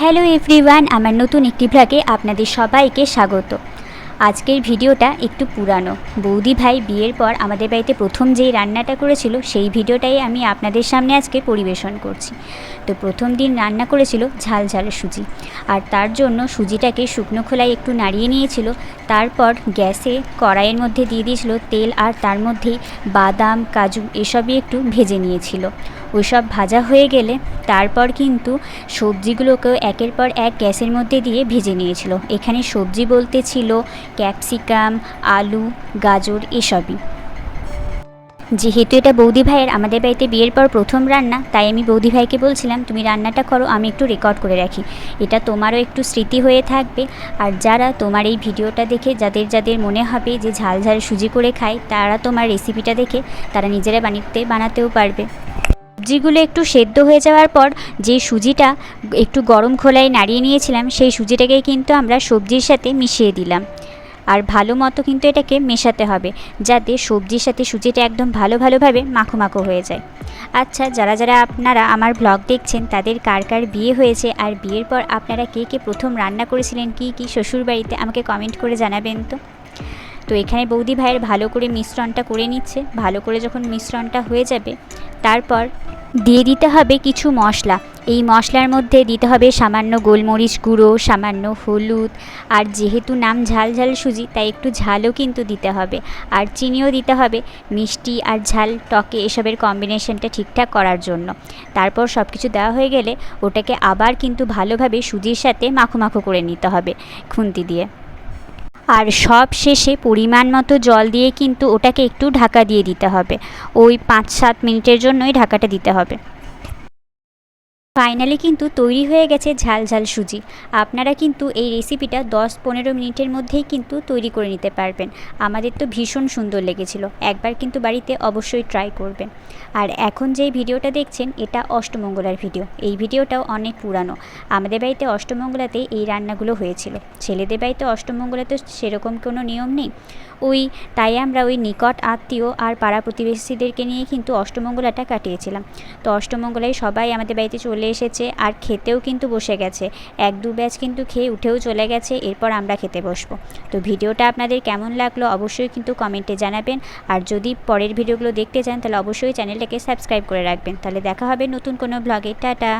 Hello everyone আমার নতুন একটি ব্লগে আপনাদের সবাইকে স্বাগত। আজকের ভিডিওটা একটু পুরানো। বৌদি ভাই বিয়ের পর আমাদের বাড়িতে প্রথম যেই রান্নাটা করেছিল, সেই ভিডিওটাই আমি আপনাদের সামনে আজকে পরিবেশন করছি। তো প্রথম দিন রান্না করেছিল ঝাল ঝাল সুজি। আর তার জন্য সুজিটাকে শুকনো খোলায় একটু নাড়িয়ে নিয়েছিল। তারপর গ্যাসে কড়াইয়ের মধ্যে দিয়ে দিয়েছিল তেল আর তার মধ্যেই বাদাম, কাজু এসবই একটু ভেজে নিয়েছিল। ওইসব ভাজা হয়ে গেলে তারপর কিন্তু সবজিগুলোকেও একের পর এক গ্যাসের মধ্যে দিয়ে ভেজে নিয়েছিল। এখানে সবজি বলতে ছিল ক্যাপসিকাম, আলু, গাজর এসবই। যেহেতু এটা বৌদি ভাইয়ের, আমাদের বাড়িতে বিয়ের পর প্রথম রান্না, তাই আমি বৌদি ভাইকে বলছিলাম, তুমি রান্নাটা করো, আমি একটু রেকর্ড করে রাখি। এটা তোমারও একটু স্মৃতি হয়ে থাকবে। আর যারা তোমার এই ভিডিওটা দেখে, যাদের যাদের মনে হবে যে ঝাল ঝাল সুজি করে খায়, তারা তোমার রেসিপিটা দেখে, তারা নিজেরা বানিতে, বানাতেও পারবে। সবজিগুলো একটু সেদ্ধ হয়ে যাওয়ার পর যে সুজিটা একটু গরম খোলায় নাড়িয়ে নিয়েছিলাম, সেই সুজিটাকে কিন্তু আমরা সবজির সাথে মিশিয়ে দিলাম। আর ভালো মতো কিন্তু এটাকে মেশাতে হবে, যাতে সবজির সাথে সুজিটা একদম ভালো ভালোভাবে মাখো মাখো হয়ে যায়। আচ্ছা যারা যারা আপনারা আমার ব্লগ দেখছেন, তাদের কার কার বিয়ে হয়েছে আর বিয়ের পর আপনারা কে কে প্রথম রান্না করেছিলেন, কি কি শ্বশুরবাড়িতে আমাকে কমেন্ট করে জানাবেন তো। তো এখানে বৌদি ভাইয়ের ভালো করে মিশ্রণটা করে নিচ্ছে। ভালো করে যখন মিশ্রণটা হয়ে যাবে, তারপর দিয়ে দিতে হবে কিছু মশলা। এই মশলার মধ্যে দিতে হবে সামান্য গোলমরিচ গুঁড়ো, সামান্য হলুদ, আর যেহেতু নাম ঝাল ঝাল সুজি, তাই একটু ঝালও কিন্তু দিতে হবে। আর চিনিও দিতে হবে মিষ্টি আর ঝাল টকে এসবের কম্বিনেশনটা ঠিকঠাক করার জন্য। তারপর সব কিছু দেওয়া হয়ে গেলে ওটাকে আবার কিন্তু ভালোভাবে সুজির সাথে মাখো মাখো করে নিতে হবে খুন্তি দিয়ে। আর সব শেষে পরিমাণ মতো জল দিয়ে কিন্তু ওটাকে একটু ঢাকা দিয়ে দিতে হবে। ওই পাঁচ সাত মিনিটের জন্যই ঢাকাটা দিতে হবে। ফাইনালি কিন্তু তৈরি হয়ে গেছে ঝাল ঝাল সুজি। আপনারা কিন্তু এই রেসিপিটা দশ পনেরো মিনিটের মধ্যেই কিন্তু তৈরি করে নিতে পারবেন। আমাদের তো ভীষণ সুন্দর লেগেছিল। একবার কিন্তু বাড়িতে অবশ্যই ট্রাই করবেন। আর এখন যেই ভিডিওটা দেখছেন, এটা অষ্টমঙ্গলার ভিডিও। এই ভিডিওটাও অনেক পুরানো। আমাদের বাড়িতে অষ্টমঙ্গলাতে এই রান্নাগুলো হয়েছিল। ছেলেদের বাড়িতে অষ্টমঙ্গলাতে সেরকম কোনো নিয়ম নেই। ওই, তাই আমরা ওই নিকট আত্মীয় আর পাড়া প্রতিবেশীদেরকে নিয়ে কিন্তু অষ্টমঙ্গলাটা কাটিয়েছিলাম। তো অষ্টমঙ্গলায় সবাই আমাদের বাড়িতে চলে এসেছে আর খেতেও কিন্তু বসে গেছে। এক দু ব্যাচ কিন্তু খেয়ে উঠেও চলে গেছে, এরপর আমরা খেতে বসবো। তো ভিডিওটা আপনাদের কেমন লাগল অবশ্যই কিন্তু কমেন্টে জানাবেন। আর যদি পরের ভিডিওগুলো দেখতে চান, তাহলে অবশ্যই চ্যানেলটাকে সাবস্ক্রাইব করে রাখবেন। তাহলে দেখা হবে নতুন কোনো ব্লগে। টাটা!